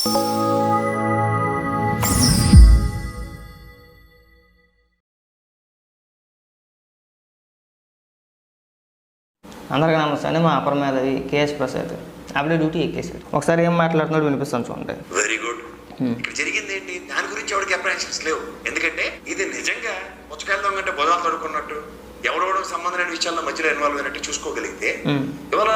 అందరికీ నమస్తే అండి మా అపర మేధావి కేఎస్ ప్రసాద్. అప్పుడే డ్యూటీ ఎక్కేసాడు ఒకసారి ఏం మాట్లాడుతున్నాడు వినిపిస్తాను చూడండి. Very good. ఇక్కడ జరిగింది ఏంటి? దాని గురించి ఎవరికి అప్రహెన్షన్స్ లేవు. ఎందుకంటే ఇది నిజంగా పుచ్చకాయలు దొంగంటే బుధాలు తడుకున్నట్టు ఎవడెవడో సంబంధం లేని విషయాల్లో మధ్యలో ఇన్వాల్వ్ అయినట్టు చూసుకోగలిగితే. ఇవాళ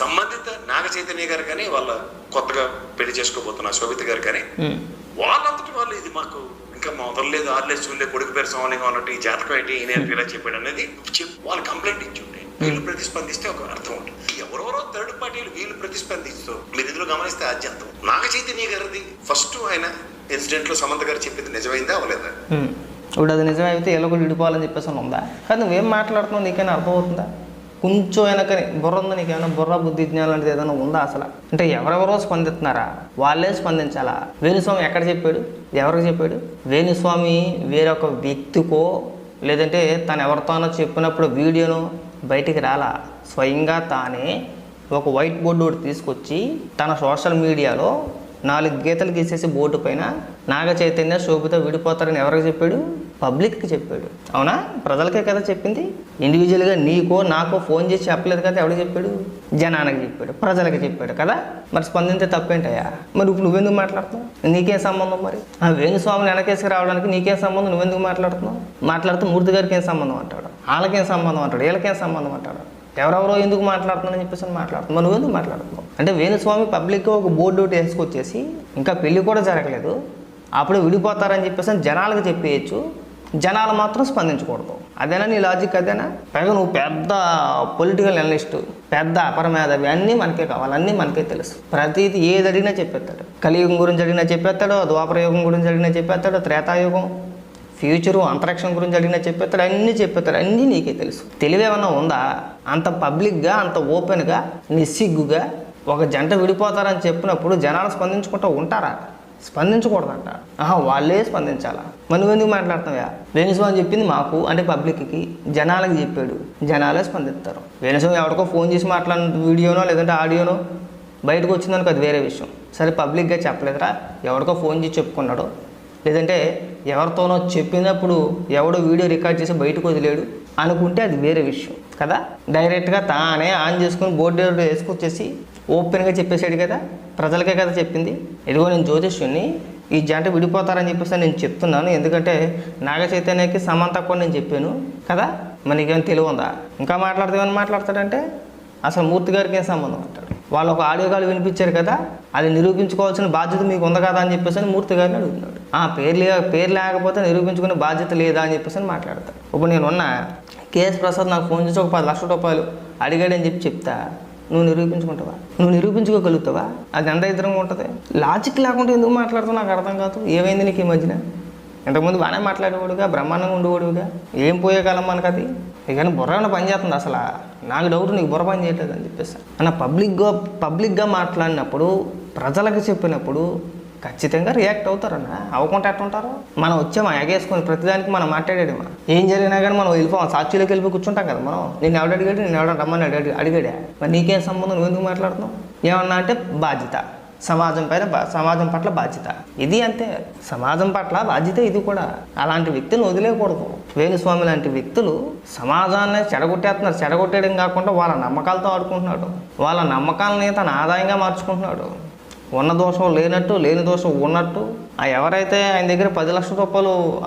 సంబంధిత నాగ చైతన్య గారు కానీ వాళ్ళ కొత్తగా పెళ్ళి చేసుకోబోతున్న శోభిత గారు కానీ వాళ్ళంతటి వాళ్ళు ఇది మాకు ఇంకా మొదలలేదు ఆర్లేదు చూడలేదు కొడుకు పేరు సోమలింగం అన్నట్టు ఈ జాతకం ఏంటి ఈయన ఇలా చెప్పాడు అనేది వాళ్ళు కంప్లైంట్ ఇచ్చి ఉంటే వీళ్ళు ప్రతిస్పందిస్తే ఒక అర్థం ఉంటుంది. ఎవరెవరో థర్డ్ పార్టీలు వీళ్ళు ప్రతిస్పందిస్తూ మీరు ఇందులో గమనిస్తే ఆద్యంతం నాగ చైతన్య గారిది ఫస్ట్ ఆయన ఇన్సిడెంట్లో సమంత గారు చెప్పింది నిజమైందా అవలేదా. ఇప్పుడు అది నిజమైతే అయితే ఎలా కూడా విడిపోవాలని చెప్పేసి అని ఉందా? కానీ నువ్వేం మాట్లాడుతున్నావు నీకైనా అర్థమవుతుందా? కొంచెం వెనకని బుర్ర ఉందా నీకేమైనా బుర్ర బుద్ధి జ్ఞానం లాంటిది ఏదైనా ఉందా అసలు? అంటే ఎవరెవరో స్పందిస్తున్నారా? వాళ్ళే స్పందించాలా? వేణుస్వామి ఎక్కడ చెప్పాడు? ఎవరికి చెప్పాడు? వేణుస్వామి వేరొక వ్యక్తికో లేదంటే తను ఎవరితోనో చెప్పినప్పుడు వీడియోను బయటికి రాలా? స్వయంగా తానే ఒక వైట్ బోర్డు ఒకటి తీసుకొచ్చి తన సోషల్ మీడియాలో నాలుగు గీతలు గీసేసి బోర్డు పైన నాగ చైతన్య శోభితో విడిపోతారని ఎవరికి చెప్పాడు? పబ్లిక్కి చెప్పాడు. అవునా? ప్రజలకే కదా చెప్పింది? ఇండివిజువల్గా నీకో నాకో ఫోన్ చేసి చెప్పలేదు కదా ఎవరికి చెప్పాడు? జనానికి చెప్పాడు ప్రజలకి చెప్పాడు కదా? మరి స్పందించే తప్పేంటయ్యా? మరి ఇప్పుడు నువ్వెందుకు మాట్లాడుతున్నావు? నీకేం సంబంధం మరి? ఆ వేణుస్వామిని వెనకేసి రావడానికి నీకేం సంబంధం? నువ్వెందుకు మాట్లాడుతున్నావు? మాట్లాడుతూ మూర్తి గారికి ఏం సంబంధం అంటాడు? వాళ్ళకేం సంబంధం అంటాడు? వీళ్ళకేం సంబంధం అంటాడు? ఎవరెవరో ఎందుకు మాట్లాడుతున్నానని చెప్పేసి మాట్లాడుతున్నావు. నువ్వు ఎందుకు మాట్లాడుతున్నావు? అంటే వేణుస్వామి పబ్లిక్గా ఒక బోర్డు ఒకటి వేసుకొచ్చేసి ఇంకా పెళ్ళి కూడా జరగలేదు. అప్పుడు విడిపోతారని చెప్పేసి జనాలకు చెప్పేయచ్చు. జనాలు మాత్రం స్పందించకూడదు. అదేనా నీ లాజిక్ అదేనా? పైగా నువ్వు పెద్ద పొలిటికల్ అనలిస్ట్ పెద్ద అపరమేధవి అన్నీ మనకే కావాలి అన్నీ మనకే తెలుసు. ప్రతిది ఏది అడిగినా చెప్పేస్తాడు. కలియుగం గురించి అడిగినా చెప్పేస్తాడు ద్వాపరయుగం గురించి అడిగినా చెప్పేస్తాడు త్రేతాయుగం ఫ్యూచరు అంతరిక్షం గురించి అడిగినా చెప్పేస్తాడు అన్నీ చెప్పేస్తాడు అన్నీ నీకే తెలుసు. తెలివేమన్నా ఉందా? అంత పబ్లిక్గా అంత ఓపెన్గా నిస్సిగ్గుగా ఒక జంట విడిపోతారని చెప్పినప్పుడు జనాలు స్పందించుకుంటూ ఉంటారా? స్పందించకూడదంట. ఆహా వాళ్ళే స్పందించాలా? మనం ఎందుకు మాట్లాడుతున్నావా? వేణుస్వామి చెప్పింది మాకు అంటే పబ్లిక్కి జనాలకు చెప్పాడు. జనాలే స్పందిస్తారు. వేణుస్వామి ఎవరికో ఫోన్ చేసి మాట్లాడిన వీడియోనో లేదంటే ఆడియోనో బయటకు వచ్చిందనుకో అది వేరే విషయం. సరే పబ్లిక్గా చెప్పలేదురా. ఎవరికో ఫోన్ చేసి చెప్పుకున్నాడు. లేదంటే ఎవరితోనో చెప్పినప్పుడు ఎవడో వీడియో రికార్డ్ చేసి బయటకు వదిలేడు అనుకుంటే అది వేరే విషయం కదా? డైరెక్ట్గా తానే ఆన్ చేసుకుని బోర్డు వేసుకొచ్చేసి ఓపెన్గా చెప్పేశాడు కదా ప్రజలకే కదా చెప్పింది. ఇదిగో నేను జ్యోతిష్యుని ఈ జంట విడిపోతారని చెప్పేసి నేను చెప్తున్నాను. ఎందుకంటే నాగ చైతన్యకి సమంత కూడా నేను చెప్పాను కదా మరి నీకేమైనా తెలివి ఉందా? ఇంకా మాట్లాడితే ఏమైనా మాట్లాడతాడంటే అసలు మూర్తి గారికి ఏం సంబంధం అంటాడు? వాళ్ళు ఒక ఆడియో కాల్ వినిపించారు కదా అది నిరూపించుకోవాల్సిన బాధ్యత మీకు ఉంది కదా అని చెప్పేసి అని మూర్తి గారిని అడుగుతున్నాడు. ఆ పేరు లే పేరు లేకపోతే నిరూపించుకునే బాధ్యత లేదా అని చెప్పేసి అని మాట్లాడతాడు. ఇప్పుడు నేను ఉన్న కేఎస్ ప్రసాద్ నాకు ఫోన్ చేసి ఒక పది లక్షల రూపాయలు అడిగాడని చెప్పి చెప్తా. నువ్వు నిరూపించుకుంటావా? నువ్వు నిరూపించుకోగలుగుతావా? అది ఎంత ఇద్దరంగా ఉంటుంది. లాజిక్ లేకుండా ఎందుకు మాట్లాడుతావు నాకు అర్థం కాదు. ఏమైంది నీకు ఈ మధ్యన? ఇంతకుముందు బాగానే మాట్లాడేవాడుగా బ్రహ్మాండంగా ఉండేవాడుగా. ఏం పోయే కాలం మనకు అది ఇక బుర్ర పని చేస్తుంది అసలు. నాకు డౌట్ నీకు బుర్ర పని చేయట్లేదు అని చెప్పేసి. అన్న పబ్లిక్గా పబ్లిక్గా మాట్లాడినప్పుడు ప్రజలకు చెప్పినప్పుడు ఖచ్చితంగా రియాక్ట్ అవుతారన్న అవ్వకుండా ఎట్టుంటారు? మనం వచ్చామా? ఎగేసుకొని ప్రతిదానికి మనం మాట్లాడేమా ఏం జరిగినా కానీ మనం వెళ్ళిపోవాలి సాక్షిలోకి వెళ్ళిపోయి కూర్చుంటాం కదా మనం. నేను ఎవడ అడిగాడు? నేను ఎవడ రమ్మని అడిగాడు? అడిగాడా? మరి నీకేం సంబంధం? నువ్వు ఎందుకు మాట్లాడుతున్నావు? ఏమన్నా అంటే బాధ్యత. సమాజం పైన బా- సమాజం పట్ల బాధ్యత. ఇది అంతే. సమాజం పట్ల బాధ్యత ఇది కూడా. అలాంటి వ్యక్తులు వదిలేయకూడదు. వేణుస్వామి లాంటి వ్యక్తులు సమాజాన్ని చెడగొట్టేస్తున్నారు. చెడగొట్టేయడం కాకుండా వాళ్ళ నమ్మకాలతో ఆడుకుంటున్నాడు. వాళ్ళ నమ్మకాలని తన ఆదాయంగా మార్చుకుంటున్నాడు. ఉన్న దోషం లేనట్టు లేని దోషం ఉన్నట్టు ఆ ఎవరైతే ఆయన దగ్గర పది లక్షల రూపాయలు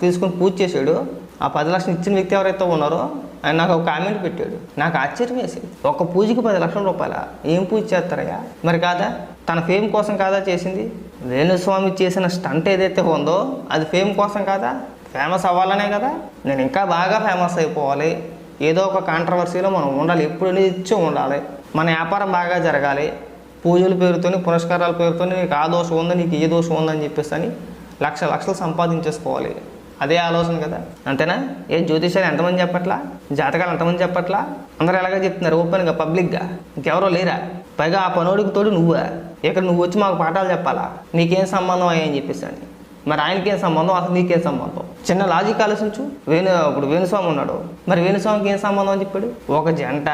తీసుకుని తీసుకొని పూజ చేశాడో ఆ పది లక్షలు ఇచ్చిన వ్యక్తి ఎవరైతే ఉన్నారో ఆయన నాకు ఒక కామెంట్ పెట్టాడు. నాకు ఆశ్చర్యం వేసింది. ఒక పూజకి పది లక్షల రూపాయల? ఏం పూజ చేస్తారయ్యా? మరి కాదా? తన ఫేమ్ కోసం కాదా చేసింది? వేణుస్వామి చేసిన స్టంట్ ఏదైతే ఉందో అది ఫేమ్ కోసం కాదా? ఫేమస్ అవ్వాలనే కదా? నేను ఇంకా బాగా ఫేమస్ అయిపోవాలి. ఏదో ఒక కాంట్రవర్సీలో మనం ఉండాలి. ఎప్పుడు నిత్యం ఉండాలి. మన వ్యాపారం బాగా జరగాలి. పూజల పేరుతోని పురస్కారాల పేరుతోని నీకు ఆ దోషం ఉందా నీకు ఏ దోషం ఉందని చెప్పేసి అని లక్ష లక్షలు సంపాదించేసుకోవాలి. అదే ఆలోచన కదా. అంతేనా? ఏ జ్యోతిషాలు ఎంతమంది చెప్పట్లా? జాతకాలు ఎంతమంది చెప్పట్లా? అందరూ ఎలాగో చెప్తున్నారు? ఓపెన్గా పబ్లిక్గా. ఇంకెవరో లేరా? పైగా ఆ పనోడికి తోడు నువ్వా. ఇక్కడ నువ్వు వచ్చి మాకు పాఠాలు చెప్పాలా? నీకేం సంబంధం అయ్యని చెప్పేసి అని. మరి ఆయనకేం సంబంధం? అసలు నీకేం సంబంధం? చిన్న లాజిక్ ఆలోచించు. వేణు ఇప్పుడు వేణుస్వామి ఉన్నాడు. మరి వేణుస్వామికి ఏం సంబంధం అని చెప్పాడు? ఒక జంట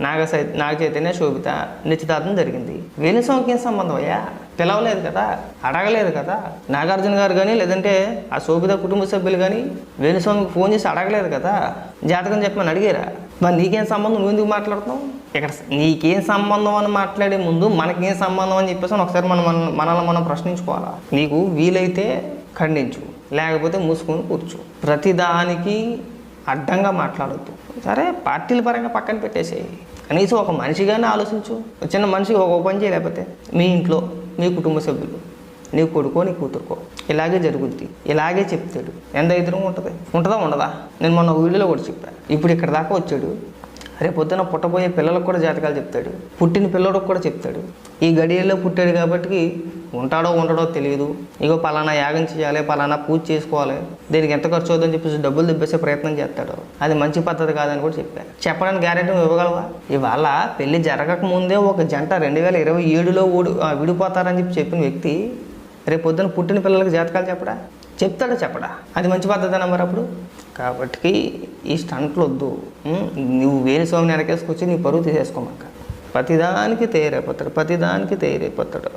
నాగ సై నాగ చైతన్య శోభిత నిశ్చితార్థం జరిగింది. వేణుస్వామికి ఏం సంబంధం అయ్యా? పిలవలేదు కదా? అడగలేదు కదా? నాగార్జున గారు కానీ లేదంటే ఆ శోభిత కుటుంబ సభ్యులు కానీ వేణుస్వామికి ఫోన్ చేసి అడగలేదు కదా? జాతకం చెప్పమని అడిగారా? మరి నీకేం సంబంధం? నువ్వు ఎందుకు మాట్లాడుతున్నావు? ఇక్కడ నీకేం సంబంధం అని మాట్లాడే ముందు మనకేం సంబంధం అని చెప్పేసి ఒకసారి మనం మన మనల్ని మనం ప్రశ్నించుకోవాలా? నీకు వీలైతే ఖండించు లేకపోతే మూసుకొని కూర్చో. ప్రతిదానికి అడ్డంగా మాట్లాడొద్దు. సరే పార్టీల పరంగా పక్కన పెట్టేసేయి. కనీసం ఒక మనిషిగానే ఆలోచించు. ఒక చిన్న మనిషి ఒక పని చేయలేకపోతే మీ ఇంట్లో మీ కుటుంబ సభ్యులు నీ కొడుకో నీ కూతురుకో. ఇలాగే జరుగుద్ది. ఇలాగే చెప్తాడు. ఎంత ఇద్దరం ఉంటుంది. ఉంటుందా ఉండదా? నేను మొన్న ఒక వీడియోలో కూడా చెప్పాను ఇప్పుడు ఇక్కడ దాకా వచ్చాడు. రేపు పొద్దున పుట్టబోయే పిల్లలకు కూడా జాతకాలు చెప్తాడు. పుట్టిన పిల్లలకు కూడా చెప్తాడు. ఈ గడియల్లో పుట్టాడు కాబట్టి ఉంటాడో ఉండడో తెలియదు. ఇగో పలానా యాగం చేయాలి పలానా పూజ చేసుకోవాలి. దీనికి ఎంత ఖర్చు అవుతుందని చెప్పేసి డబ్బులు దిబ్బేసే ప్రయత్నం చేస్తాడు. అది మంచి పద్ధతి కాదని కూడా చెప్పాను చెప్పడానికి గ్యారెంటీ ఇవ్వగలవా? ఇవాళ పెళ్ళి జరగక ముందే ఒక జంట రెండు వేల ఇరవై ఏడులో ఓడి ఆ, విడిపోతారని చెప్పి చెప్పిన వ్యక్తి రేపు పొద్దున పుట్టిన పిల్లలకి జాతకాలు చెప్పడా? చెప్తాడా చెప్పడా? అది మంచి పద్ధతి మరి అప్పుడు? కాబట్టి ఈ స్టంట్లు వద్దు? నువ్వు వేరే స్వామిని వెనకేసుకొచ్చి నీ పరువు తీసేసుకోమాక. ప్రతిదానికి తయారైపోతాడు ప్రతిదానికి తయారైపోతాడు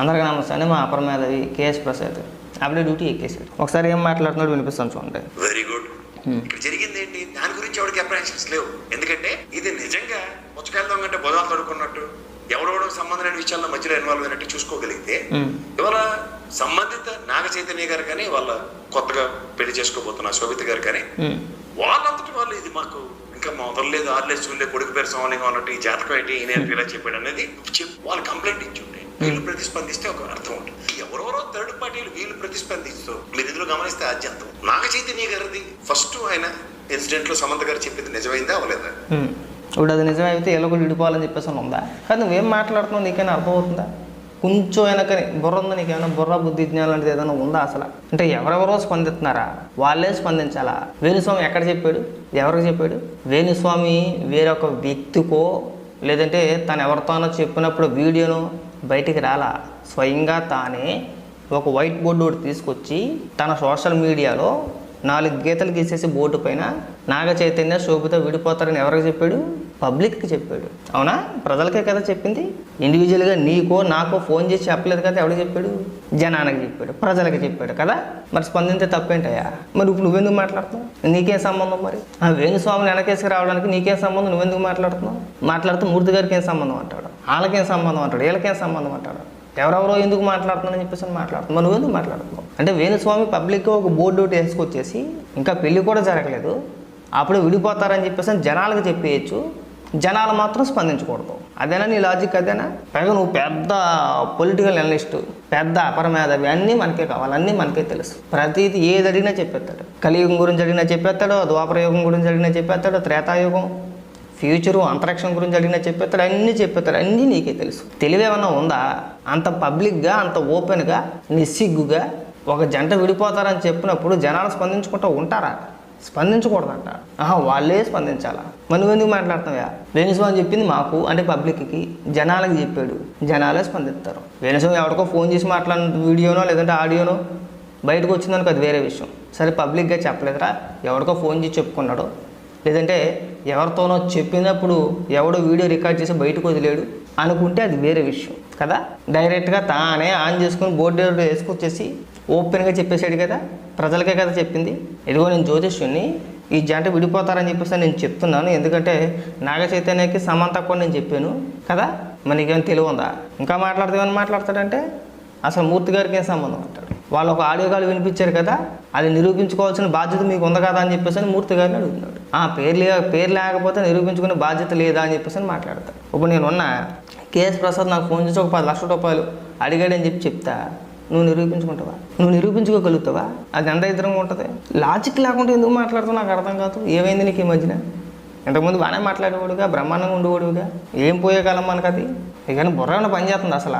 అందరికీ నమస్తే మా అపరమేధవి కేఎస్ ప్రసాద్. అప్పుడే డ్యూటీ ఎక్కేసాడు ఒకసారి ఏం మాట్లాడుతున్నాడు వినిపిస్తాను చూడండి. వెరీ గుడ్ ఇక్కడ జరిగింది ఏంటి దాని గురించి ఎవరికి అప్రహెన్షన్స్ లేవు. ఎందుకంటే ఇది నిజంగా పుచ్చకాయల దొంగ అంటే బుధాలు తడుకున్నట్టు ఎవడెవడో సంబంధం లేని విషయాల్లో మధ్యలో ఇన్వాల్వ్ అయినట్టు చూసుకోగలిగితే. ఇవాళ సంబంధిత నాగ చైతన్య గారు కానీ వాళ్ళ కొత్తగా పెళ్ళి చేసుకోబోతున్న శోభిత గారు కానీ. వాళ్ళంతటి వాళ్ళు ఇది మాకు ఇంకా మొదలలేదు ఆర్లేదు చూడలేదు కొడుకు పేరు సోమలింగం అన్నట్టు ఈ జాతకం ఏంటి ఈయన ఇలా చెప్పాడు అనేది వాళ్ళు కంప్లైంట్ ఇచ్చుంటే వీళ్ళు ప్రతిస్పందిస్తే ఒక అర్థం ఉంటుంది ఎవరెవరో థర్డ్ పార్టీలు వీళ్ళు ప్రతిస్పందిస్తూ మీరు ఇందులో గమనిస్తే ఆద్యంతం నాగ చైతన్య గారిది ఫస్ట్ ఆయన ఇన్సిడెంట్లో సమంత గారు చెప్పింది నిజమైందా అవలేదా. ఇప్పుడు అది నిజమైతే ఎలా విడిపోవాలని చెప్పేసి అని ఉందా? కానీ నువ్వేం మాట్లాడుతున్నావు నీకైనా అర్థమవుతుందా? కొంచెం వెనకని బుర్ర ఉందా నీకేమైనా బుర్ర బుద్ధి జ్ఞానం లాంటిది ఏదైనా ఉందా అసలు? అంటే ఎవరెవరో స్పందిస్తున్నారా? వాళ్ళే స్పందించాలా? వేణుస్వామి ఎక్కడ చెప్పాడు? ఎవరికి చెప్పాడు? వేణుస్వామి వేరొక వ్యక్తికో లేదంటే తను ఎవరితోనో చెప్పినప్పుడు వీడియోను బయటికి రాలా? స్వయంగా తానే ఒక వైట్ బోర్డు ఒకటి తీసుకొచ్చి తన సోషల్ మీడియాలో నాలుగు గీతలు గీసేసి బోర్డు పైన నాగ చైతన్య శోభిత విడిపోతారని ఎవరికి చెప్పాడు? పబ్లిక్కి చెప్పాడు. అవునా? ప్రజలకే కదా చెప్పింది? ఇండివిజువల్గా నీకో నాకో ఫోన్ చేసి చెప్పలేదు కదా ఎవరికి చెప్పాడు? జనానికి చెప్పాడు. ప్రజలకి చెప్పాడు కదా? మరి స్పందించే తప్పేంటయ్యా? మరి ఇప్పుడు నువ్వెందుకు మాట్లాడుతున్నావు? నీకేం సంబంధం మరి? ఆ వేణుస్వామిని వెనకేసి రావడానికి నీకేం సంబంధం? నువ్వెందుకు మాట్లాడుతున్నావు? మాట్లాడుతూ మూర్తి గారికి ఏం సంబంధం అంటాడు? వాళ్ళకేం సంబంధం అంటాడు? వీళ్ళకేం సంబంధం అంటాడు? ఎవరెవరో ఎందుకు మాట్లాడుతున్నానని చెప్పేసి మాట్లాడుతున్నాం. మాట్లాడుతున్నావు నువ్వు ఎందుకు మాట్లాడుతున్నావు? అంటే వేణుస్వామి పబ్లిక్గా ఒక బోర్డు ఒకటి వేసుకొచ్చేసి ఇంకా పెళ్ళి కూడా జరగలేదు. అప్పుడు విడిపోతారని చెప్పేసి జనాలకు చెప్పేయచ్చు. జనాలు మాత్రం స్పందించకూడదు. అదేనా నీ లాజిక్ అదేనా? పైగా నువ్వు పెద్ద పొలిటికల్ అనలిస్ట్ పెద్ద అపరమేధవి. అన్నీ మనకే కావాలి. అన్నీ మనకే తెలుసు. ప్రతిది ఏది అడిగినా చెప్పేస్తాడు. కలియుగం గురించి అడిగినా చెప్పేస్తాడు ద్వాపరయుగం గురించి అడిగినా చెప్పేస్తాడు త్రేతాయుగం ఫ్యూచరు అంతరిక్షం గురించి అడిగినా చెప్పేస్తాడు అన్నీ చెప్పేస్తాడు అన్నీ నీకే తెలుసు. తెలివేమన్నా ఉందా? అంత పబ్లిక్గా అంత ఓపెన్గా నిస్సిగ్గుగా ఒక జంట విడిపోతారని చెప్పినప్పుడు జనాలు స్పందించుకుంటూ ఉంటారా? స్పందించకూడదంట. ఆహా వాళ్ళే స్పందించాలా? మనం ఎందుకు మాట్లాడుతున్నాయా వేణుస్వామి చెప్పింది మాకు అంటే పబ్లిక్కి జనాలకు చెప్పాడు. జనాలే స్పందిస్తారు. వేణుస్వామి ఎవరికో ఫోన్ చేసి మాట్లాడిన వీడియోనో లేదంటే ఆడియోనో బయటకు వచ్చిందనుకో అది వేరే విషయం. సరే పబ్లిక్గా చెప్పలేదురా. ఎవరికో ఫోన్ చేసి చెప్పుకున్నాడు లేదంటే ఎవరితోనో చెప్పినప్పుడు ఎవడో వీడియో రికార్డ్ చేసి బయటకు వదిలేడు అనుకుంటే అది వేరే విషయం కదా? డైరెక్ట్గా తానే ఆన్ చేసుకుని బోర్డు వేసుకొచ్చేసి ఓపెన్గా చెప్పేశాడు కదా? ప్రజలకే కదా చెప్పింది? ఇదిగో నేను జ్యోతిష్యుని ఈ జంట విడిపోతారని చెప్పేసి నేను చెప్తున్నాను. ఎందుకంటే నాగ చైతన్యకి సమంత కూడా నేను చెప్పాను కదా? మనకేం తెలివి ఉందా? ఇంకా మాట్లాడితే మాట్లాడతాడంటే అసలు మూర్తి గారికి ఏం సంబంధం? అంటాడు వాళ్ళు ఒక ఆడియో కాల్ వినిపించారు కదా అది నిరూపించుకోవాల్సిన బాధ్యత మీకు ఉంది కదా అని చెప్పేసి అని మూర్తి గారిని అడుగుతున్నాడు. ఆ పేరు లే పేరు లేకపోతే నిరూపించుకునే బాధ్యత లేదా అని చెప్పేసి అని మాట్లాడతాడు. ఇప్పుడు నేను ఉన్న కేఎస్ ప్రసాద్ నాకు ఫోన్ చేసి ఒక పది లక్షల రూపాయలు అడిగాడని చెప్పి చెప్తా నువ్వు నిరూపించుకుంటావా? నువ్వు నిరూపించుకోగలుగుతావా? అది ఎంత ఇద్దరంగా ఉంటుంది. లాజిక్ లేకుండా ఎందుకు మాట్లాడుతావు నాకు అర్థం కాదు. ఏమైంది నీకు ఈ మధ్యన? ఇంతకుముందు బాగానే మాట్లాడేవాడుగా బ్రహ్మాండంగా ఉండేవాడుగా. ఏం పోయే కాలం మనకు అది ఇక బుర్ర ఏమైనా పని చేస్తుంది అసలు?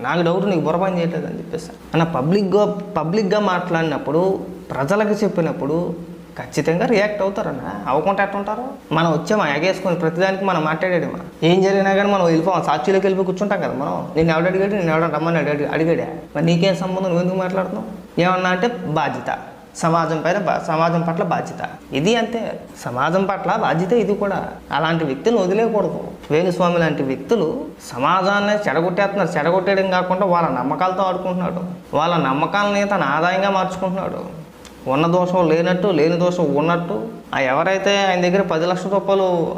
నాకు డౌట్ నీకు బుర్ర పని చేయట్లేదు అని చెప్పేసి. అన్న పబ్లిక్గా పబ్లిక్గా మాట్లాడినప్పుడు ప్రజలకు చెప్పినప్పుడు ఖచ్చితంగా రియాక్ట్ అవుతారన్న. అవ్వకుండా ఎట్టుంటారు? మనం వచ్చామా ఎగేసుకొని ప్రతిదానికి మనం మాట్లాడేమా ఏం జరిగినా కానీ మనం వెళ్ళిపోం సాక్షిలోకి వెళ్ళిపోయి కూర్చుంటాం కదా మనం. నేను ఎవడు అడిగాడు? నేను ఎవడ రమ్మని అడిగాడు? అడిగాడా? మరి నీకేం సంబంధం? నువ్వు ఎందుకు మాట్లాడుతున్నావు? ఏమన్నా అంటే బాధ్యత. సమాజం పైన బా- సమాజం పట్ల బాధ్యత. ఇది అంతే. సమాజం పట్ల బాధ్యత ఇది కూడా. అలాంటి వ్యక్తులు వదిలేయకూడదు. వేణుస్వామి లాంటి వ్యక్తులు సమాజాన్ని చెడగొట్టేస్తున్నారు. చెడగొట్టేయడం కాకుండా వాళ్ళ నమ్మకాలతో ఆడుకుంటున్నాడు. వాళ్ళ నమ్మకాలని తన ఆదాయంగా మార్చుకుంటున్నాడు. ఉన్న దోషం లేనట్టు లేని దోషం ఉన్నట్టు ఆ ఎవరైతే ఆయన దగ్గర పది లక్షల రూపాయలు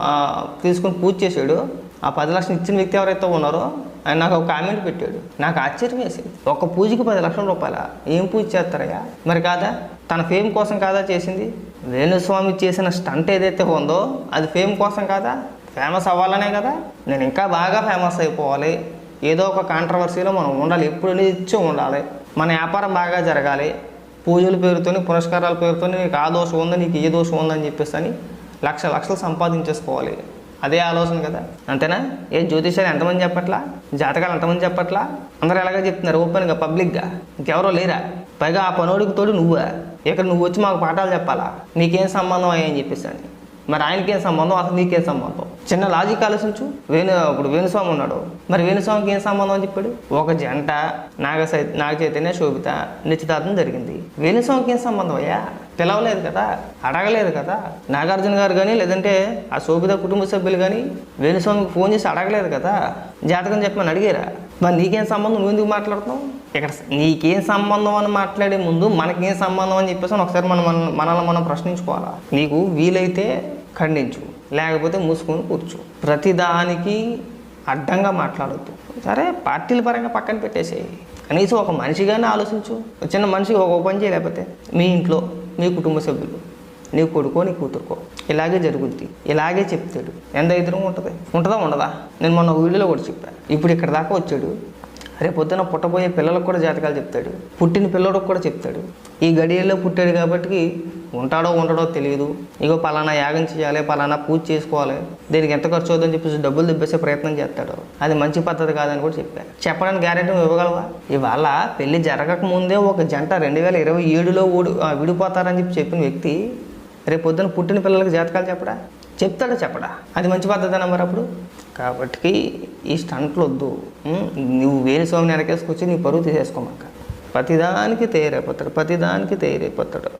తీసుకుని పూజ చేశాడో ఆ పది లక్షలు ఇచ్చిన వ్యక్తి ఎవరైతే ఉన్నారో ఆయన నాకు ఒక కామెంట్ పెట్టాడు. నాకు ఆశ్చర్యం వేసింది. ఒక పూజకి పది లక్షల రూపాయల? ఏం పూజ చేస్తారయ్యా? మరి కాదా? తన ఫేమ్ కోసం కాదా చేసింది? వేణుస్వామి చేసిన స్టంట్ ఏదైతే ఉందో అది ఫేమ్ కోసం కాదా? ఫేమస్ అవ్వాలనే కదా? నేను ఇంకా బాగా ఫేమస్ అయిపోవాలి. ఏదో ఒక కాంట్రవర్సీలో మనం ఉండాలి. ఎప్పుడు నిత్యం ఉండాలి. మన వ్యాపారం బాగా జరగాలి. పూజల పేరుతోని పురస్కారాల పేరుతోని నీకు ఆ దోషం ఉంది నీకు ఏ దోషం ఉందని చెప్పేసి అని లక్ష లక్షలు సంపాదించేసుకోవాలి. అదే ఆలోచన కదా. అంతేనా? ఏ జ్యోతిషాలు ఎంతమంది చెప్పట్లా? జాతకాలు ఎంతమంది చెప్పట్లా? అందరూ ఎలాగ చెప్తున్నారు ఓపెన్గా పబ్లిక్గా. ఇంకెవరో లేరా? పైగా ఆ పనోడికి తోడు నువ్వే? ఇక్కడ నువ్వు వచ్చి మాకు పాఠాలు చెప్పాలా? నీకేం సంబంధం అయ్యా అని చెప్పేసి అని. మరి ఆయనకేం సంబంధం? అసలు నీకేం సంబంధం? చిన్న లాజిక్ ఆలోచించు. వేణు ఇప్పుడు వేణుస్వామి ఉన్నాడు. మరి వేణుస్వామికి ఏం సంబంధం అని చెప్పాడు? ఒక జంట నాగ సై నాగ చైతన్య శోభిత నిశ్చితార్థం జరిగింది. వేణుస్వామికి ఏం సంబంధం అయ్యా? పిలవలేదు కదా అడగలేదు కదా. నాగార్జున గారు కానీ లేదంటే ఆ శోభిత కుటుంబ సభ్యులు కానీ వేణుస్వామికి ఫోన్ చేసి అడగలేదు కదా. జాతకం చెప్పమని అడిగారా? మరి నీకేం సంబంధం? నువ్వు ఎందుకు మాట్లాడుతున్నావు? ఇక్కడ నీకేం సంబంధం అని మాట్లాడే ముందు మనకేం సంబంధం అని చెప్పేసి ఒకసారి మనం మన- మనల్ని మనం ప్రశ్నించుకోవాలా? నీకు వీలైతే ఖండించు లేకపోతే మూసుకొని కూర్చో. ప్రతిదానికి అడ్డంగా మాట్లాడొద్దు. సరే పార్టీల పరంగా పక్కన పెట్టేసేయి. కనీసం ఒక మనిషిగానే ఆలోచించు. ఒక చిన్న మనిషి ఒక పని చేయలేకపోతే మీ ఇంట్లో మీ కుటుంబ సభ్యులు నీ కొడుకో నీ కూతురుకో. ఇలాగే జరుగుద్ది. ఇలాగే చెప్తాడు. ఎంత ఇద్దరం ఉంటుంది? ఉంటుందా ఉండదా? నేను మొన్న వీడియోలో కూడా చెప్పాను ఇప్పుడు ఇక్కడ దాకా వచ్చాడు. రేపు పొద్దున పుట్టబోయే పిల్లలకు కూడా జాతకాలు చెప్తాడు. పుట్టిన పిల్లలకు కూడా చెప్తాడు. ఈ గడియల్లో పుట్టాడు కాబట్టి ఉంటాడో ఉండడో తెలియదు ఇగో పలానా యాగం చేయాలి పలానా పూజ చేసుకోవాలి. దీనికి ఎంత ఖర్చు అవుతుందని చెప్పేసి డబ్బులు దిబ్బేసే ప్రయత్నం చేస్తాడు. అది మంచి పద్ధతి కాదని కూడా చెప్పాను చెప్పడానికి గ్యారెంటీ ఇవ్వగలవా? ఇవాళ పెళ్ళి జరగక ముందే ఒక జంట రెండు వేల ఇరవై ఏడులో ఓడి విడిపోతారని చెప్పి చెప్పిన వ్యక్తి రేపు పొద్దున పుట్టిన పిల్లలకి జాతకాలు చెప్పడా? చెప్తాడా చెప్పడా? అది మంచి పద్ధతి మరి అప్పుడు? కాబట్టి ఈ స్టంట్లు వద్దు. నువ్వు వేణు స్వామిని వెనకేసుకొచ్చి నీ పరువు తీసేసుకోమాక. ప్రతిదానికి తయారైపోతాడు ప్రతిదానికి తయారైపోతాడు.